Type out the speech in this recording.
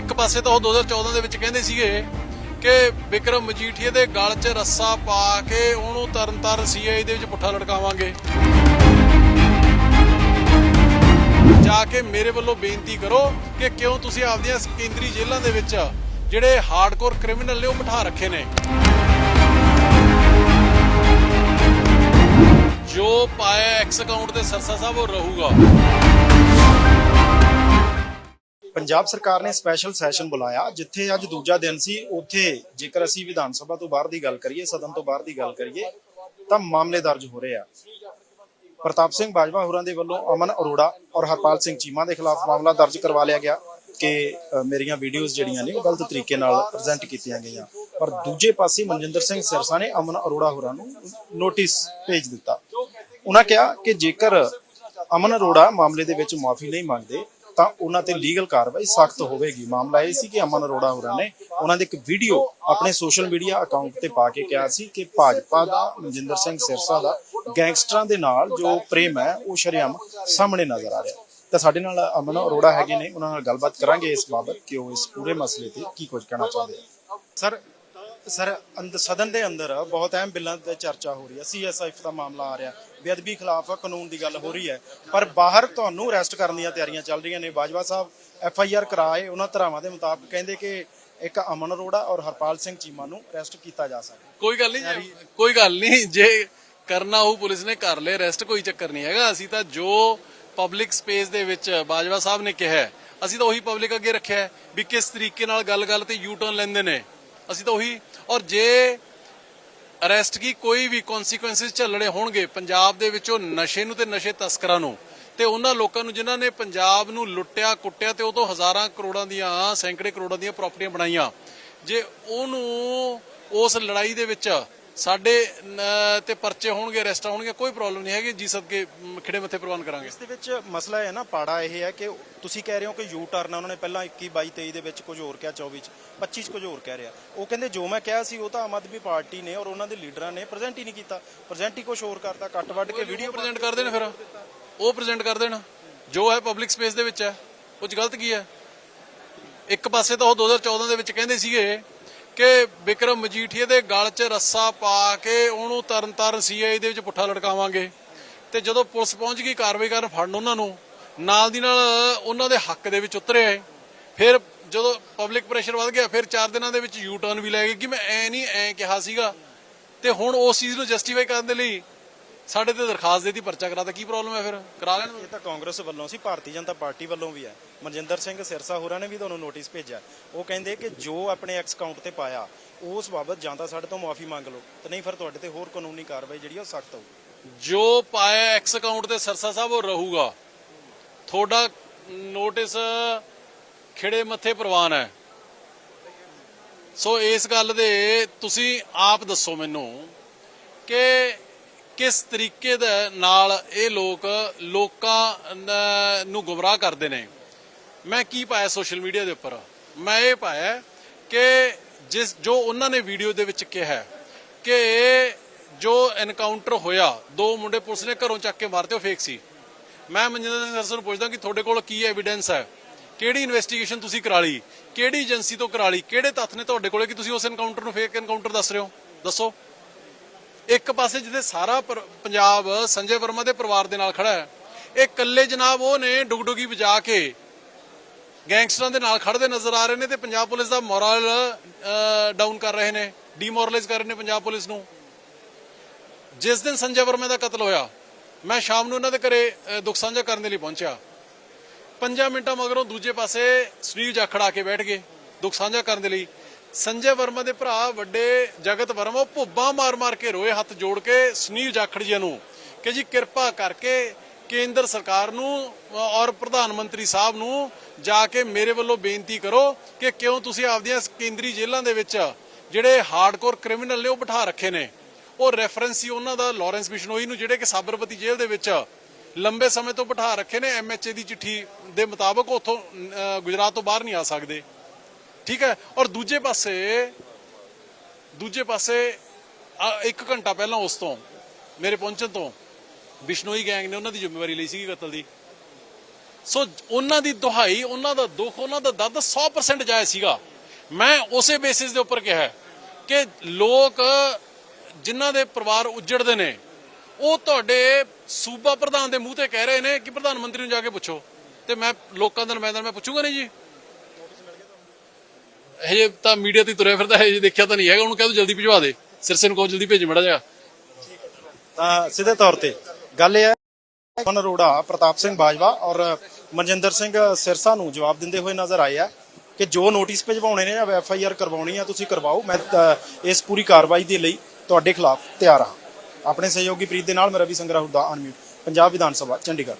ਇੱਕ ਪਾਸੇ ਤਾਂ ਉਹ 2014 ਦੇ ਵਿੱਚ ਕਹਿੰਦੇ ਸੀਗੇ ਕਿ ਵਿਕਰਮ ਮਜੀਠੀਏ ਦੇ ਗਲ 'ਚ ਰੱਸਾ ਪਾ ਕੇ ਉਹਨੂੰ ਤਰਨਤਾਰਨ ਸੀਆਈ ਦੇ ਵਿੱਚ ਪੁੱਠਾ ਲਟਕਾਵਾਂਗੇ ਜਾ ਕੇ ਮੇਰੇ ਵੱਲੋਂ ਬੇਨਤੀ ਕਰੋ ਕਿ ਕਿਉਂ ਤੁਸੀਂ ਆਪਦੀਆਂ ਕੇਂਦਰੀ ਜੇਲ੍ਹਾਂ ਦੇ ਵਿੱਚ ਜਿਹੜੇ ਹਾਰਡਕੋਰ ਕ੍ਰਿਮੀਨਲ ਨੇ ਉਹ ਬਿਠਾ ਰੱਖੇ ਨੇ। ਜੋ ਪਾਇਆ ਐਕਸ ਅਕਾਊਂਟ ਤੇ ਸਰਸਾ ਸਾਹਿਬ ਉਹ ਰਹੂਗਾ। ਪੰਜਾਬ ਸਰਕਾਰ ਨੇ ਸਪੈਸ਼ਲ ਸੈਸ਼ਨ ਬੁਲਾਇਆ, ਜਿੱਥੇ ਅੱਜ ਦੂਜਾ ਦਿਨ ਸੀ। ਉੱਥੇ ਜੇਕਰ ਅਸੀਂ ਵਿਧਾਨ ਸਭਾ ਤੋਂ ਬਾਹਰ ਦੀ ਗੱਲ ਕਰੀਏ, ਸਦਨ ਤੋਂ ਬਾਹਰ ਦੀ ਗੱਲ ਕਰੀਏ, ਤਾਂ ਮਾਮਲੇ ਦਰਜ ਹੋ ਰਹੇ ਆ। ਪ੍ਰਤਾਪ ਸਿੰਘ ਬਾਜਵਾ ਹੋਰਾਂ ਦੇ ਵੱਲੋਂ ਅਮਨ ਅਰੋੜਾ ਔਰ ਹਰਪਾਲ ਸਿੰਘ ਚੀਮਾ ਦੇ ਖਿਲਾਫ ਮਾਮਲਾ ਦਰਜ ਕਰਵਾ ਲਿਆ ਗਿਆ ਕਿ ਮੇਰੀਆਂ ਵੀਡੀਓਜ਼ ਜਿਹੜੀਆਂ ਨੇ, ਉਹ ਗਲਤ ਤਰੀਕੇ ਨਾਲ ਪ੍ਰੈਜ਼ੈਂਟ ਕੀਤੀਆਂ ਗਈਆਂ। ਪਰ ਦੂਜੇ ਪਾਸੇ ਮਨਜਿੰਦਰ ਸਿੰਘ ਸਿਰਸਾ ਨੇ ਅਮਨ ਅਰੋੜਾ ਹੋਰਾਂ ਨੂੰ ਨੋਟਿਸ ਭੇਜ ਦਿੱਤਾ। ਉਹਨਾਂ ਕਿਹਾ ਕਿ ਜੇਕਰ ਅਮਨ ਅਰੋੜਾ ਮਾਮਲੇ ਦੇ ਵਿੱਚ ਮਾਫੀ ਨਹੀਂ ਮੰਗਦੇ ਤਾਂ ਉਹਨਾਂ ਤੇ ਲੀਗਲ ਕਾਰਵਾਈ ਸਖਤ ਹੋਵੇਗੀ। ਮਾਮਲਾ ਇਹ ਸੀ ਕਿ ਅਮਨ ਅਰੋੜਾ ਹੋਰਾਂ ਨੇ ਉਹਨਾਂ ਦੇ ਇੱਕ ਵੀਡੀਓ ਆਪਣੇ ਸੋਸ਼ਲ ਮੀਡੀਆ ਅਕਾਊਂਟ ਤੇ ਪਾ ਕੇ ਕਿਹਾ ਸੀ ਕਿ ਭਾਜਪਾ ਦਾ, ਮਨਜਿੰਦਰ ਸਿੰਘ ਸਿਰਸਾ ਦਾ ਗੈਂਗਸਟਰਾਂ ਦੇ ਨਾਲ ਜੋ ਪ੍ਰੇਮ ਹੈ, ਉਹ ਸ਼ਰੇਆਮ ਸਾਹਮਣੇ ਨਜ਼ਰ ਆ ਰਿਹਾ। ਤਾਂ ਸਾਡੇ ਨਾਲ ਅਮਨ ਅਰੋੜਾ ਹੈਗੇ ਨੇ, ਉਹਨਾਂ ਨਾਲ ਗੱਲਬਾਤ ਕਰਾਂਗੇ ਇਸ ਬਾਬਤ ਕਿ ਉਹ ਇਸ ਪੂਰੇ ਮਸਲੇ ਤੇ ਕੀ ਕੁਝ ਕਹਿਣਾ ਚਾਹੁੰਦੇ ਸਰ ਸਰ ਅੰਦ ਸਦਨ ਦੇ ਅੰਦਰ ਬਹੁਤ ਅਹਿਮ ਬਿੱਲਾਂ ਤੇ ਚਰਚਾ ਹੋ ਰਹੀ ਹੈ। ਸੀਐਸਆਈਐਫ ਦਾ ਮਾਮਲਾ ਆ ਰਿਹਾ। ਬੇਅਦਬੀ ਖਿਲਾਫ ਕਾਨੂੰਨ ਦੀ ਗੱਲ ਹੋ ਰਹੀ ਹੈ। ਪਰ ਬਾਹਰ ਤੁਹਾਨੂੰ ਅਰੈਸਟ ਕਰਨ ਦੀਆਂ ਤਿਆਰੀਆਂ ਚੱਲ ਰਹੀਆਂ ਨੇ। ਬਾਜਵਾ ਸਾਹਿਬ ਐਫਆਈਆਰ ਕਰਾਏ ਉਹਨਾਂ ਧਰਾਵਾਂ ਦੇ ਮੁਤਾਬਕ ਕਹਿੰਦੇ ਕਿ ਇੱਕ ਅਮਨ ਅਰੋੜਾ ਔਰ ਹਰਪਾਲ ਸਿੰਘ ਚੀਮਾ ਨੂੰ ਅਰੈਸਟ ਕੀਤਾ ਜਾ ਸਕਦਾ ਕੋਈ ਗੱਲ ਨਹੀਂ ਜੀ, ਕੋਈ ਗੱਲ ਨਹੀਂ ਜੇ ਕਰਨਾ ਉਹ ਪੁਲਿਸ ਨੇ ਕਰ ਲਿਆ ਰੈਸਟ ਕੋਈ ਚੱਕਰ ਨਹੀਂ ਹੈਗਾ। ਅਸੀਂ ਤਾਂ ਜੋ ਪਬਲਿਕ ਸਪੇਸ ਦੇ ਵਿੱਚ ਬਾਜਵਾ ਸਾਹਿਬ ਨੇ ਕਿਹਾ ਹੈ, ਅਸੀਂ ਤਾਂ ਉਹੀ ਪਬਲਿਕ ਅੱਗੇ ਰੱਖਿਆ ਹੈ ਵੀ ਕਿਸ ਤਰੀਕੇ ਨਾਲ ਗੱਲ-ਗੱਲ ਤੇ ਯੂ ਟਰਨ ਲੈਂਦੇ ਨੇ। ਅਸੀਂ ਤਾਂ ਉਹੀ, ਔਰ ਜੇ ਅਰੈਸਟ ਕੀ ਕੋਈ ਵੀ ਕਨਸੀਕੁਐਂਸਿਸ ਝੱਲਣੇ ਹੋਣਗੇ, ਪੰਜਾਬ ਦੇ ਵਿੱਚੋਂ ਨਸ਼ੇ ਨੂੰ ਤੇ ਨਸ਼ੇ ਤਸਕਰਾਂ ਨੂੰ, ਤੇ ਉਹਨਾਂ ਲੋਕਾਂ ਨੂੰ ਜਿਨ੍ਹਾਂ ਨੇ ਪੰਜਾਬ ਨੂੰ ਲੁੱਟਿਆ, ਕੁੱਟਿਆ ਤੇ ਉਹ ਤੋਂ ਹਜ਼ਾਰਾਂ ਕਰੋੜਾਂ ਦੀਆਂ, ਸੈਂਕੜੇ ਕਰੋੜਾਂ ਦੀਆਂ ਪ੍ਰਾਪਰਟੀਆਂ ਬਣਾਈਆਂ, ਜੇ ਉਹਨੂੰ ਉਸ ਲੜਾਈ ਦੇ ਵਿੱਚ ਸਾਡੇ ਨ- ਤੇ ਪਰਚੇ ਹੋਣਗੇ ਅਰੈਸਟ ਹੋਣਗੇ ਕੋਈ ਪ੍ਰੋਬਲਮ ਨਹੀਂ ਹੈਗੀ। ਜੀ ਸਦਕੇ ਖਿੜੇ ਮੱਥੇ ਪ੍ਰਵਾਨ ਕਰਾਂਗੇ। ਇਸ ਦੇ ਵਿੱਚ ਮਸਲਾ ਹੈ ਨਾ ਪਾੜਾ ਇਹ ਹੈ ਕਿ ਤੁਸੀਂ ਕਹਿ ਰਹੇ ਹੋ ਕਿ ਯੂ ਟਰਨ ਉਹਨਾਂ ਨੇ ਪਹਿਲਾਂ 21 22 23 ਦੇ ਵਿੱਚ ਕੁਝ ਹੋਰ ਕਿਹਾ 24 ਚ 25 ਚ ਕੁਝ ਹੋਰ ਕਹਿ ਰਿਹਾ। ਉਹ ਕਹਿੰਦੇ ਜੋ ਮੈਂ ਕਿਹਾ ਸੀ ਉਹ ਤਾਂ ਆਮ ਆਦਮੀ ਪਾਰਟੀ ਨੇ ਔਰ ਉਹਨਾਂ ਦੇ ਲੀਡਰਾਂ ਨੇ ਪ੍ਰੈਜ਼ੈਂਟ ਹੀ ਨਹੀਂ ਕੀਤਾ। ਪ੍ਰੈਜ਼ੈਂਟ ਹੀ ਕੁਝ ਹੋਰ ਕਰਤਾ ਕੱਟ ਵੱਢ ਕੇ ਵੀਡੀਓ ਪ੍ਰੈਜ਼ੈਂਟ ਕਰ ਦੇਣ ਫਿਰ। ਉਹ ਪ੍ਰੈਜ਼ੈਂਟ ਕਰ ਦੇਣ ਜੋ ਹੈ ਪਬਲਿਕ ਸਪੇਸ ਦੇ ਵਿੱਚ ਹੈ। ਚ ਗਲਤ ਕੀ ਹੈ? ਇੱਕ ਪਾਸੇ ਤਾਂ ਉਹ 2014 ਦੇ ਵਿੱਚ ਕਹਿੰਦੇ ਸੀਗੇ ਕਿ ਵਿਕਰਮ ਮਜੀਠੀਏ ਦੇ ਗਲ 'ਚ ਰੱਸਾ ਪਾ ਕੇ ਉਹਨੂੰ ਤਰਨਤਾਰਨ ਸੀਆਈ ਦੇ ਵਿੱਚ ਪੁੱਠਾ ਲੜਕਾਵਾਂਗੇ ਤੇ ਜਦੋਂ ਪੁਲਿਸ ਪਹੁੰਚ ਗਈ, ਕਾਰਵਾਈ ਕਰਨ ਫੜਨ ਉਹਨਾਂ ਨੂੰ, ਨਾਲ ਦੀ ਨਾਲ ਉਹਨਾਂ ਦੇ ਹੱਕ ਦੇ ਵਿੱਚ ਉਤਰੇ ਫਿਰ ਜਦੋਂ ਪਬਲਿਕ ਪ੍ਰੈਸ਼ਰ ਵੱਧ ਗਿਆ, ਫਿਰ 4 ਦਿਨਾਂ ਦੇ ਵਿੱਚ ਯੂ ਟਰਨ ਵੀ ਲੈ ਗਏ ਕਿ ਮੈਂ ਐ ਨਹੀਂ ਐ ਕਿਹਾ ਸੀਗਾ। ਤੇ ਹੁਣ ਉਸ ਚੀਜ਼ ਨੂੰ ਜਸਟੀਫਾਈ ਕਰਨ ਦੇ ਲਈ ਸਾਡੇ ਤੇ ਦਰਖਾਸਤ ਦੇ ਦੀ ਪਰਚਾ ਕਰਾਤਾ ਕੀ ਪ੍ਰੋਬਲਮ ਹੈ ਫਿਰ? ਕਰਾ ਲੈਣ ਇਹ ਤਾਂ ਕਾਂਗਰਸ ਵੱਲੋਂ ਸੀ ਭਾਰਤੀ ਜਨਤਾ ਪਾਰਟੀ ਵੱਲੋਂ ਵੀ ਹੈ। ਮਨਜਿੰਦਰ ਸਿੰਘ ਸਿਰਸਾ ਹੋਰਾਂ ਨੇ ਵੀ ਤੁਹਾਨੂੰ ਨੋਟਿਸ ਭੇਜਿਆ। ਉਹ ਕਹਿੰਦੇ ਕਿ ਜੋ ਆਪਣੇ ਐਕਸ ਅਕਾਊਂਟ ਤੇ ਪਾਇਆ ਉਸ ਬਾਬਤ ਜਾਂ ਤਾਂ ਸਾਡੇ ਤੋਂ ਮਾਫੀ ਮੰਗ ਲਓ ਤੇ ਨਹੀਂ ਫਿਰ ਤੁਹਾਡੇ ਤੇ ਹੋਰ ਕਾਨੂੰਨੀ ਕਾਰਵਾਈ ਜਿਹੜੀ ਉਹ ਸਖਤ ਹੋਊਗੀ ਜੋ ਪਾਇਆ ਐਕਸ ਅਕਾਊਂਟ ਤੇ ਸਰਸਾ ਸਾਹਿਬ ਉਹ ਰਹੂਗਾ। ਤੁਹਾਡਾ ਨੋਟਿਸ ਖਿੜੇ ਮੱਥੇ ਪ੍ਰਵਾਨ ਹੈ। ਸੋ ਇਸ ਗੱਲ ਦੇ ਤੁਸੀਂ ਆਪ ਦੱਸੋ ਮੈਨੂੰ ਕਿ ਕਿਸ ਤਰੀਕੇ ਦੇ ਨਾਲ ਇਹ ਲੋਕ ਲੋਕਾਂ ਨੂੰ ਗੁੰਮਰਾਹ ਕਰਦੇ ਨੇ? ਮੈਂ ਕੀ ਪਾਇਆ ਸੋਸ਼ਲ ਮੀਡੀਆ ਦੇ ਉੱਪਰ? ਮੈਂ ਇਹ ਪਾਇਆ ਕਿ ਜਿਸ, ਜੋ ਉਹਨਾਂ ਨੇ ਵੀਡੀਓ ਦੇ ਵਿੱਚ ਕਿਹਾ ਕਿ ਜੋ ਐਨਕਾਊਂਟਰ ਹੋਇਆ, ਦੋ ਮੁੰਡੇ ਪੁਲਿਸ ਨੇ ਘਰੋਂ ਚੱਕ ਕੇ ਮਾਰਤੇ, ਉਹ ਫੇਕ ਸੀ। ਮੈਂ ਮਨਜਿੰਦਰ ਸਿੰਘ ਸਰਸਨ ਨੂੰ ਪੁੱਛਦਾ ਕਿ ਤੁਹਾਡੇ ਕੋਲ ਕੀ ਐਵੀਡੈਂਸ ਹੈ? ਕਿਹੜੀ ਇਨਵੈਸਟੀਗੇਸ਼ਨ ਤੁਸੀਂ ਕਰਾ ਲਈ? ਕਿਹੜੀ ਏਜੰਸੀ ਤੋਂ ਕਰਾ ਲਈ? ਕਿਹੜੇ ਤੱਥ ਨੇ ਤੁਹਾਡੇ ਕੋਲੇ ਕਿ ਤੁਸੀਂ ਉਸ ਐਨਕਾਊਂਟਰ ਨੂੰ ਫੇਕ ਐਨਕਾਊਂਟਰ ਦੱਸ ਰਹੇ ਹੋ? ਦੱਸੋ। ਇੱਕ ਪਾਸੇ ਜਿੱਥੇ ਸਾਰਾ ਪੰਜਾਬ ਸੰਜੇ ਵਰਮਾ ਦੇ ਪਰਿਵਾਰ ਦੇ ਨਾਲ ਖੜਾ ਹੈ, ਇਹ ਇਕੱਲੇ ਜਨਾਬ ਉਹ ਨੇ ਡੁਗਡੁਗੀ ਵਜਾ ਕੇ ਗੈਂਗਸਟਰਾਂ ਦੇ ਨਾਲ ਖੜਦੇ ਨਜ਼ਰ ਆ ਰਹੇ ਨੇ ਤੇ ਪੰਜਾਬ ਪੁਲਿਸ ਦਾ ਮੋਰਲ ਡਾਊਨ ਕਰ ਰਹੇ ਨੇ, ਡੀਮੋਰਲਾਈਜ਼ ਕਰ ਰਹੇ ਨੇ ਪੰਜਾਬ ਪੁਲਿਸ ਨੂੰ। ਜਿਸ ਦਿਨ ਸੰਜੇ ਵਰਮਾ ਦਾ ਕਤਲ ਹੋਇਆ, ਮੈਂ ਸ਼ਾਮ ਨੂੰ ਉਹਨਾਂ ਦੇ ਘਰੇ ਦੁੱਖ ਸਾਂਝਾ ਕਰਨ ਦੇ ਲਈ ਪਹੁੰਚਿਆ। ਪੰਜਾਂ ਮਿੰਟਾਂ ਮਗਰੋਂ ਦੂਜੇ ਪਾਸੇ ਸੁਨੀਲ ਜਾਖੜ ਆ ਕੇ ਬੈਠ ਗਏ, ਦੁੱਖ ਸਾਂਝਾ ਕਰਨ ਦੇ ਲਈ। ਸੰਜੇ ਵਰਮਾ ਦੇ ਭਰਾ ਵੱਡੇ ਜਗਤ ਵਰਮਾ ਉਹ ਭੁੱਬਾਂ ਮਾਰ-ਮਾਰ ਕੇ ਰੋਏ ਹੱਥ ਜੋੜ ਕੇ ਸੁਨੀਲ ਜਾਖੜ ਜੀ ਨੂੰ ਕਿ ਜੀ ਕਿਰਪਾ ਕਰਕੇ ਕੇਂਦਰ ਸਰਕਾਰ ਨੂੰ ਔਰ ਪ੍ਰਧਾਨ ਮੰਤਰੀ ਸਾਹਿਬ ਨੂੰ ਜਾ ਕੇ ਮੇਰੇ ਵੱਲੋਂ ਬੇਨਤੀ ਕਰੋ ਕਿ ਕਿਉਂ ਤੁਸੀਂ ਆਪਦੀਆਂ ਕੇਂਦਰੀ ਜੇਲ੍ਹਾਂ ਦੇ ਵਿੱਚ ਜਿਹੜੇ ਹਾਰਡਕੋਰ ਕ੍ਰਿਮੀਨਲ ਨੇ ਉਹ ਬਿਠਾ ਰੱਖੇ ਨੇ। ਉਹ ਰੈਫਰੈਂਸ ਸੀ ਉਹਨਾਂ ਦਾ, ਲਾਰੈਂਸ ਬਿਸ਼ਨੋਈ ਨੂੰ ਜਿਹੜੇ ਕਿ ਸਾਬਰਮਤੀ ਜੇਲ੍ਹ ਦੇ ਵਿੱਚ ਲੰਬੇ ਸਮੇਂ ਤੋਂ ਬਿਠਾ ਰੱਖੇ ਨੇ, ਐਮਐਚਏ ਦੀ ਚਿੱਠੀ ਦੇ ਮੁਤਾਬਕ ਉੱਥੋਂ ਗੁਜਰਾਤ ਤੋਂ ਬਾਹਰ ਨਹੀਂ ਆ ਸਕਦੇ। ਠੀਕ ਹੈ? ਔਰ ਦੂਜੇ ਪਾਸੇ ਦੂਜੇ ਪਾਸੇ ਇੱਕ ਘੰਟਾ ਪਹਿਲਾਂ ਉਸ ਤੋਂ, ਮੇਰੇ ਪਹੁੰਚਣ ਤੋਂ ਬਿਸ਼ਨੋਈ ਗੈਂਗ ਨੇ ਉਹਨਾਂ ਦੀ ਜ਼ਿੰਮੇਵਾਰੀ ਲਈ ਸੀਗੀ ਕਤਲ ਦੀ। ਸੋ ਉਹਨਾਂ ਦੀ ਦੁਹਾਈ, ਉਹਨਾਂ ਦਾ ਦੁੱਖ, ਉਹਨਾਂ ਦਾ ਦਰਦ 100% ਜਾਇਜ਼ ਸੀਗਾ। ਮੈਂ ਉਸੇ ਬੇਸਿਸ ਦੇ ਉੱਪਰ ਕਿਹਾ ਕਿ ਲੋਕ ਜਿਨ੍ਹਾਂ ਦੇ ਪਰਿਵਾਰ ਉੱਜੜਦੇ ਨੇ, ਉਹ ਤੁਹਾਡੇ ਸੂਬਾ ਪ੍ਰਧਾਨ ਦੇ ਮੂੰਹ ਤੇ ਕਹਿ ਰਹੇ ਨੇ ਕਿ ਪ੍ਰਧਾਨ ਮੰਤਰੀ ਨੂੰ ਜਾ ਕੇ ਪੁੱਛੋ। ਤੇ ਮੈਂ ਲੋਕਾਂ ਦਾ ਨੁਮਾਇੰਦਾ, ਮੈਂ ਪੁੱਛੂਗਾ ਨਹੀਂ ਜੀ? ਇਹ ਤਾਂ ਮੀਡੀਆ ਤੇ ਤੁਰਿਆ ਫਿਰਦਾ ਹੈ ਦੇਖਿਆ ਤਾਂ ਨਹੀਂ ਹੈਗਾ ਉਹਨੂੰ ਕਹਿ ਜਲਦੀ ਭਿਜਵਾ ਦੇ। ਸਿਰਸੇ ਨੂੰ ਕਹੋ ਜਲਦੀ ਭੇਜ ਮੜਾ ਜਾ ਤਾਂ ਸਿੱਧੇ ਤੌਰ ਤੇ ਗੱਲ ਇਹ ਹੈ ਮਨ ਅਰੋੜਾ? ਪ੍ਰਤਾਪ ਸਿੰਘ ਬਾਜਵਾ ਔਰ ਮਨਜਿੰਦਰ ਸਿੰਘ ਸਿਰਸਾ ਨੂੰ ਜਵਾਬ ਦਿੰਦੇ ਹੋਏ ਨਜ਼ਰ ਆਏ ਆ ਕਿ ਜੋ ਨੋਟਿਸ ਭਿਜਵਾਉਣੇ ਨੇ ਜਾਂ ਐਫ ਆਈ ਆਰ ਕਰਵਾਉਣੀ ਆ ਤੁਸੀਂ ਕਰਵਾਓ। ਮੈਂ ਅ, ਇਸ ਪੂਰੀ ਕਾਰਵਾਈ ਦੇ ਲਈ ਤੁਹਾਡੇ ਖਿਲਾਫ ਤਿਆਰ ਹਾਂ। ਆਪਣੇ ਸਹਿਯੋਗੀ ਪ੍ਰੀਤ ਦੇ ਨਾਲ ਮੈਂ ਰਵੀ ਸੰਗਰਾਹੁ ਦਾ ਅਨਮਿਊਟ ਪੰਜਾਬ ਵਿਧਾਨ ਸਭਾ ਚੰਡੀਗੜ੍ਹ।